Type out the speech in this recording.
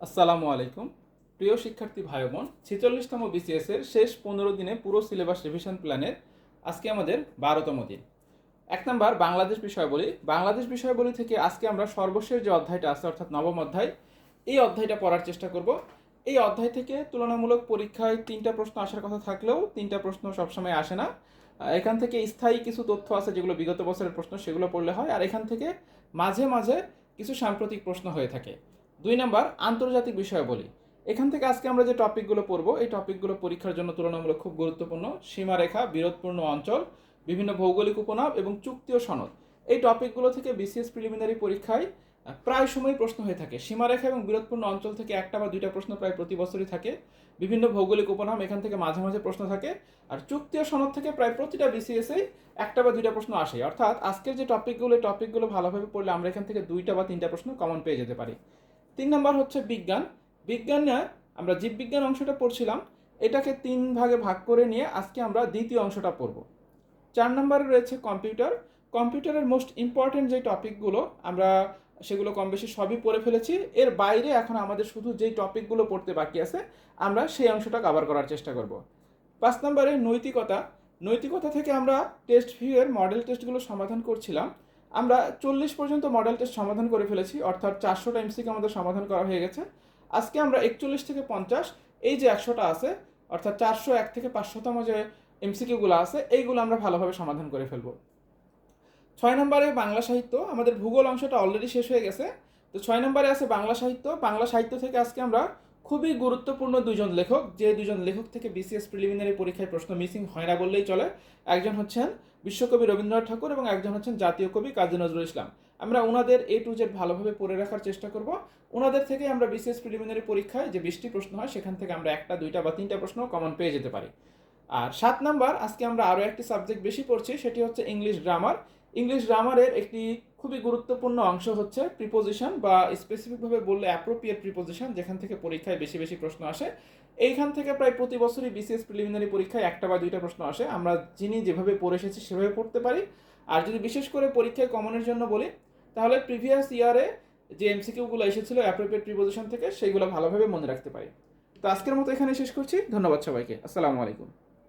আসসালামু আলাইকুম। প্রিয় শিক্ষার্থী ভাই বোন ছেচল্লিশতম বিসিএস এর শেষ পনেরো দিনে পুরো সিলেবাস রিভিশন প্ল্যানের আজকে আমাদের বারোতম দিন। এক নম্বর বাংলাদেশ বিষয়াবলী। বাংলাদেশ বিষয়াবলী থেকে আজকে আমরা সর্বশেষ যে অধ্যায়টা আছে, অর্থাৎ নবম অধ্যায়, এই অধ্যায়টা পড়ার চেষ্টা করব। এই অধ্যায় থেকে তুলনামূলক পরীক্ষায় তিনটা প্রশ্ন আসার কথা থাকলেও তিনটা প্রশ্ন সবসময় আসে না। এখান থেকে স্থায়ী কিছু তথ্য আছে যেগুলো বিগত বছরের প্রশ্ন, সেগুলো পড়লে হয়। আর এখান থেকে মাঝে মাঝে কিছু সাম্প্রতিক প্রশ্ন হয়ে থাকে। দুই নাম্বার, আন্তর্জাতিক বিষয়াবলী এখান থেকে আজকে আমরা যে টপিকগুলো পড়ব, এই টপিকগুলো পরীক্ষার জন্য তুলনামূলক খুব গুরুত্বপূর্ণ। সীমারেখা, বিরোধপূর্ণ অঞ্চল, বিভিন্ন ভৌগোলিক উপনাম এবং চুক্তি ও সনদ। এই টপিকগুলো থেকে বিসিএস প্রিলিমিনারি পরীক্ষায় প্রায় সময় প্রশ্ন হয়ে থাকে। সীমারেখা এবং বিরোধপূর্ণ অঞ্চল থেকে একটা বা দুইটা প্রশ্ন প্রায় প্রতি বছরই থাকে। বিভিন্ন ভৌগোলিক উপনাম এখান থেকে মাঝে মাঝে প্রশ্ন থাকে। আর চুক্তি ও সনদ থেকে প্রায় প্রতিটা বিসিএসেই একটা বা দুইটা প্রশ্ন আসে। অর্থাৎ আজকের যে টপিকগুলো টপিকগুলো ভালোভাবে পড়লে আমরা এখান থেকে দুইটা বা তিনটা প্রশ্ন কমন পেয়ে যেতে পারি। তিন নম্বর হচ্ছে বিজ্ঞান। বিজ্ঞানে আমরা জীববিজ্ঞান অংশটা পড়ছিলাম, এটাকে তিন ভাগে ভাগ করে নিয়ে আজকে আমরা দ্বিতীয় অংশটা পড়ব। চার নম্বরে রয়েছে কম্পিউটার। কম্পিউটারের মোস্ট ইম্পর্টেন্ট যে টপিকগুলো, আমরা সেগুলো কম বেশি সবই পড়ে ফেলেছি। এর বাইরে এখন আমাদের শুধু যেই টপিকগুলো পড়তে বাকি আছে, আমরা সেই অংশটা কভার করার চেষ্টা করব। পাঁচ নম্বরে নৈতিকতা। নৈতিকতা থেকে আমরা টেস্ট ভিউয়ের মডেল টেস্টগুলো সমাধান করছিলাম। আমরা চল্লিশ পর্যন্ত মডেল টেস্ট সমাধান করে ফেলেছি, অর্থাৎ চারশোটা এমসিকে আমাদের সমাধান করা হয়ে গেছে। আজকে আমরা একচল্লিশ থেকে পঞ্চাশ, এই যে একশোটা আছে, অর্থাৎ চারশো এক থেকে পাঁচশোতম যে এমসিকিউগুলো আছে, এইগুলো আমরা ভালোভাবে সমাধান করে ফেলব। ছয় নম্বরে বাংলা সাহিত্য, আমাদের ভূগোল অংশটা অলরেডি শেষ হয়ে গেছে। তো ছয় নম্বরে আছে বাংলা সাহিত্য বাংলা সাহিত্য থেকে আজকে আমরা খুবই গুরুত্বপূর্ণ দুজন লেখক, যে দুজন লেখক থেকে বিসিএস প্রিলিমিনারি পরীক্ষায় প্রশ্ন মিসিং হয় না বললেই চলে। একজন হচ্ছেন বিশ্বকবি রবীন্দ্রনাথ ঠাকুর এবং একজন হচ্ছেন জাতীয় কবি কাজী নজরুল ইসলাম। আমরা ওনাদের এ টু জেড ভালোভাবে পড়ে রাখার চেষ্টা করব। ওনাদের থেকে আমরা বিসিএস প্রিলিমিনারি পরীক্ষায় যে বিশটি প্রশ্ন হয়, সেখান থেকে আমরা একটা, দুইটা বা তিনটা প্রশ্ন কমন পেয়ে যেতে পারি। আর সাত নাম্বার, আজকে আমরা আরও একটি সাবজেক্ট বেশি পড়ছি, সেটি হচ্ছে ইংলিশ গ্রামার ইংলিশ গ্রামারের একটি খুবই গুরুত্বপূর্ণ অংশ হচ্ছে প্রিপোজিশন বা স্পেসিফিকভাবে বললে অ্যাপ্রোপ্রিয়েট প্রিপোজিশন যেখান থেকে পরীক্ষায় বেশি বেশি প্রশ্ন আসে। এইখান থেকে প্রায় প্রতি বছরই বিসিএস প্রিলিমিনারি পরীক্ষায় একটা বা দুইটা প্রশ্ন আসে। আমরা যিনি যেভাবে পড়ে এসেছি সেভাবে পড়তে পারি। আর যদি বিশেষ করে পরীক্ষায় কমনের জন্য বলি, তাহলে প্রিভিয়াস ইয়ারে যে এমসিকিউগুলো এসেছিল অ্যাপ্রোপ্রিয়েট প্রিপোজিশন থেকে, সেইগুলো ভালোভাবে মনে রাখতে পারি। তো আজকের মতো এখানে শেষ করছি। ধন্যবাদ সবাইকে। আসসালামু আলাইকুম।